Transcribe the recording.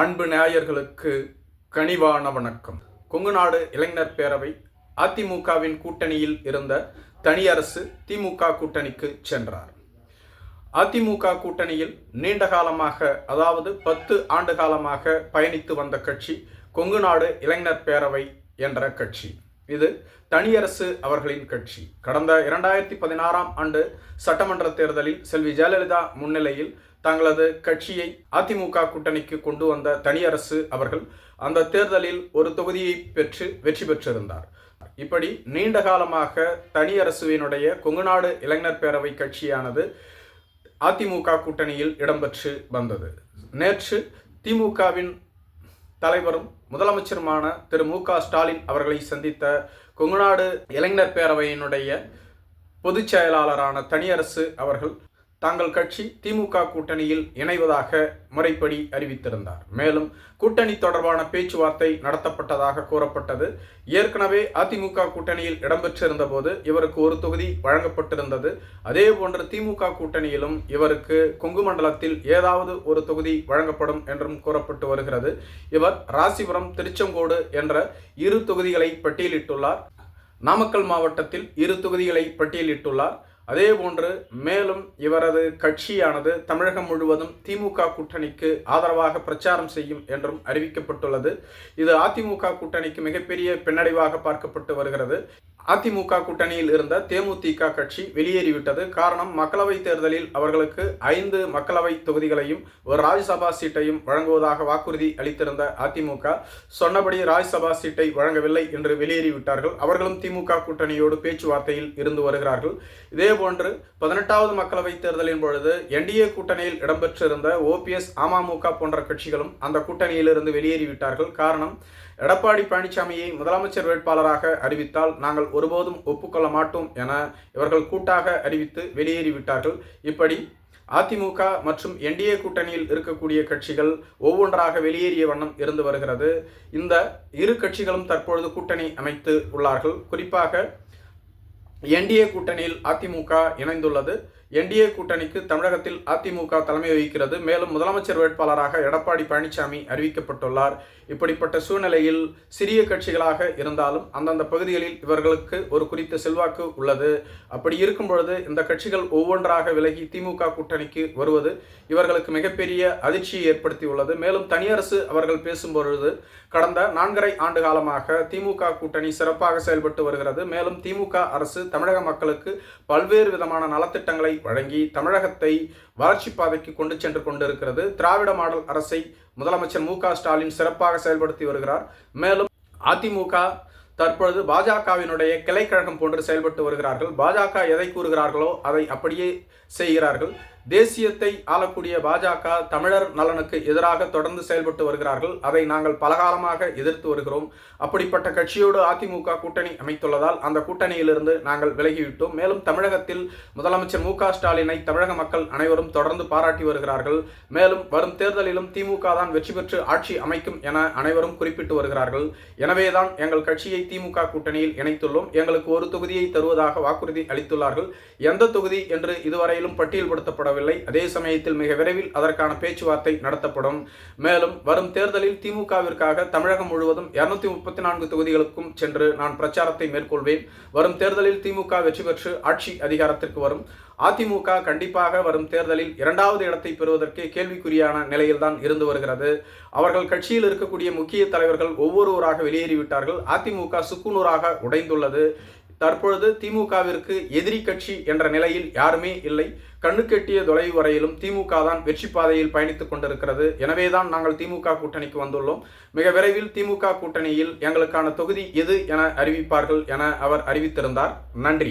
அன்பு நேயர்களுக்கு கனிவான வணக்கம். கொங்குநாடு இளைஞர் பேரவை அதிமுகவின் கூட்டணியில் இருந்த தனியரசு திமுக கூட்டணிக்கு சென்றார். அதிமுக கூட்டணியில் நீண்ட காலமாக அதாவது பத்து ஆண்டு காலமாக பயணித்து வந்த கட்சி கொங்குநாடு இளைஞர் பேரவை என்ற கட்சி. இது தனியரசு அவர்களின் கட்சி. கடந்த இரண்டாயிரத்தி பதினாறாம் ஆண்டு சட்டமன்ற தேர்தலில் செல்வி ஜெயலலிதா முன்னிலையில் தங்களது கட்சியை அதிமுக கூட்டணிக்கு கொண்டு வந்த தனியரசு அவர்கள் அந்த தேர்தலில் ஒரு தொகுதியை பெற்று வெற்றி பெற்றிருந்தார். இப்படி நீண்ட காலமாக தனியரசுவினுடைய கொங்குநாடு இளைஞர் பேரவை கட்சியானது அதிமுக கூட்டணியில் இடம்பெற்று வந்தது. நேற்று திமுகவின் தலைவரும் முதலமைச்சருமான திரு மு க ஸ்டாலின் அவர்களை சந்தித்த கொங்குநாடு இளைஞர் பேரவையினுடைய பொதுச் செயலாளரான தனியரசு அவர்கள் தாங்கள் கட்சி திமுக கூட்டணியில் இணைவதாக முறைப்படி அறிவித்திருந்தார். மேலும் கூட்டணி தொடர்பான பேச்சுவார்த்தை நடத்தப்பட்டதாக கூறப்பட்டது. ஏற்கனவே அதிமுக கூட்டணியில் இடம்பெற்றிருந்த போது இவருக்கு ஒரு தொகுதி வழங்கப்பட்டிருந்தது. அதே போன்று திமுக கூட்டணியிலும் இவருக்கு கொங்குமண்டலத்தில் ஏதாவது ஒரு தொகுதி வழங்கப்படும் என்றும் கூறப்பட்டு வருகிறது. இவர் ராசிபுரம் திருச்செங்கோடு என்ற இரு தொகுதிகளை பட்டியலிட்டுள்ளார். நாமக்கல் மாவட்டத்தில் இரு தொகுதிகளை பட்டியலிட்டுள்ளார். அதேபோன்று மேலும் இவரது கட்சியானது தமிழகம் முழுவதும் திமுக கூட்டணிக்கு ஆதரவாக பிரச்சாரம் செய்யும் என்றும் அறிவிக்கப்பட்டுள்ளது. இது அதிமுக கூட்டணிக்கு மிகப்பெரிய பின்னடைவாக பார்க்கப்பட்டு வருகிறது. அதிமுக கூட்டணியில் இருந்த தேமுதிக கட்சி வெளியேறிவிட்டது. காரணம் மக்களவை தேர்தலில் அவர்களுக்கு ஐந்து மக்களவை தொகுதிகளையும் ஒரு ராஜ்யசபா சீட்டையும் வழங்குவதாக வாக்குறுதி அளித்திருந்த அதிமுக சொன்னபடி ராஜ்யசபா சீட்டை வழங்கவில்லை என்று வெளியேறிவிட்டார்கள். அவர்களும் திமுக கூட்டணியோடு பேச்சுவார்த்தையில் இருந்து வருகிறார்கள். இதேபோன்று பதினெட்டாவது மக்களவை தேர்தலின் பொழுது என்டிஏ கூட்டணியில் இடம்பெற்றிருந்த ஓபிஎஸ் அமமுக போன்ற கட்சிகளும் அந்த கூட்டணியிலிருந்து வெளியேறிவிட்டார்கள். காரணம் எடப்பாடி பழனிசாமியை முதலமைச்சர் வேட்பாளராக அறிவித்தால் நாங்கள் ஒருபோதும் ஒப்புக்கொள்ள மாட்டோம் என இவர்கள் கூட்டாக அறிவித்து வெளியேறிவிட்டார்கள். இப்படி அதிமுக மற்றும் என்டிஏ கூட்டணியில் இருக்கக்கூடிய கட்சிகள் ஒவ்வொன்றாக வெளியேறிய வண்ணம் இருந்து வருகிறது. இந்த இரு கட்சிகளும் தற்பொழுது கூட்டணி அமைத்து உள்ளார்கள். குறிப்பாக என்டிஏ கூட்டணியில் அதிமுக இணைந்துள்ளது. என்டிஏ கூட்டணிக்கு தமிழகத்தில் அதிமுக தலைமை வகிக்கிறது. மேலும் முதலமைச்சர் வேட்பாளராக எடப்பாடி பழனிசாமி அறிவிக்கப்பட்டுள்ளார். இப்படிப்பட்ட சூழ்நிலையில் சிறிய கட்சிகளாக இருந்தாலும் அந்தந்த பகுதிகளில் இவர்களுக்கு ஒரு குறித்த செல்வாக்கு உள்ளது. அப்படி இருக்கும் பொழுது இந்த கட்சிகள் ஒவ்வொன்றாக விலகி திமுக கூட்டணிக்கு வருவது இவர்களுக்கு மிகப்பெரிய அதிர்ச்சியை ஏற்படுத்தியுள்ளது. மேலும் தனியரசு அவர்கள் பேசும்பொழுது கடந்த நான்கரை ஆண்டு காலமாக திமுக கூட்டணி சிறப்பாக செயல்பட்டு வருகிறது. மேலும் திமுக அரசு தமிழக மக்களுக்கு பல்வேறு விதமான நலத்திட்டங்களை வழங்கி தமிழகத்தை வளர்ச்சி பாதைக்கு கொண்டு சென்று கொண்டிருக்கிறது. திராவிட மாடல் அரசை முதலமைச்சர் மு ஸ்டாலின் சிறப்பாக செயல்படுத்தி வருகிறார். மேலும் அதிமுக தற்பொழுது பாஜகவினுடைய கிளைக்கழகம் போன்று செயல்பட்டு வருகிறார்கள். பாஜக எதை கூறுகிறார்களோ அதை அப்படியே செய்கிறார்கள். தேசியத்தை ஆளக்கூடிய பாஜக தமிழர் நலனுக்கு எதிராக தொடர்ந்து செயல்பட்டு வருகிறார்கள். அதை நாங்கள் பலகாலமாக எதிர்த்து வருகிறோம். அப்படிப்பட்ட கட்சியோடு அதிமுக கூட்டணி அமைத்துள்ளதால் அந்த கூட்டணியிலிருந்து நாங்கள் விலகிவிட்டோம். மேலும் தமிழகத்தில் முதலமைச்சர் மு ஸ்டாலினை தமிழக மக்கள் அனைவரும் தொடர்ந்து பாராட்டி வருகிறார்கள். மேலும் வரும் தேர்தலிலும் திமுக தான் வெற்றி பெற்று ஆட்சி அமைக்கும் என அனைவரும் குறிப்பிட்டு வருகிறார்கள். எனவேதான் எங்கள் கட்சியை திமுக கூட்டணியில் இணைத்துள்ளோம். எங்களுக்கு ஒரு தொகுதியை தருவதாக வாக்குறுதி அளித்துள்ளார்கள். எந்த தொகுதி என்று இதுவரையிலும் பட்டியல்படுத்தப்பட நடத்தப்படவில்லை. அதே சமயத்தில் மிக விரைவில் அதற்கான பேச்சுவார்த்தை நடத்தப்படும். மேலும் வரும் தேர்தலில் திமுகவிற்காக தமிழகம் முழுவதும் இருநூத்தி முப்பத்தி நான்கு தொகுதிகளுக்கும் சென்று நான் பிரச்சாரத்தை மேற்கொள்வேன். வரும் தேர்தலில் திமுக வெற்றி பெற்று ஆட்சி அதிகாரத்திற்கு வரும். அதிமுக கண்டிப்பாக வரும் தேர்தலில் இரண்டாவது இடத்தை பெறுவதற்கே கேள்விக்குறியான நிலையில்தான் இருந்து வருகிறது. அவர்கள் கட்சியில் இருக்கக்கூடிய முக்கிய தலைவர்கள் ஒவ்வொருவராக வெளியேறிவிட்டார்கள். அதிமுக சுக்குநூறாக உடைந்துள்ளது. தற்பொழுது திமுகவிற்கு எதிரி கட்சி என்ற நிலையில் யாருமே இல்லை. கண்ணுக்கெட்டிய தொலைவு வரையிலும் திமுக தான் வெற்றி பாதையில் பயணித்துக் கொண்டிருக்கிறது. எனவேதான் நாங்கள் திமுக கூட்டணிக்கு வந்துள்ளோம். மிக விரைவில் திமுக கூட்டணியில் எங்களுக்கான தொகுதி எது என அறிவிப்பார்கள் என அவர் அறிவித்திருந்தார். நன்றி.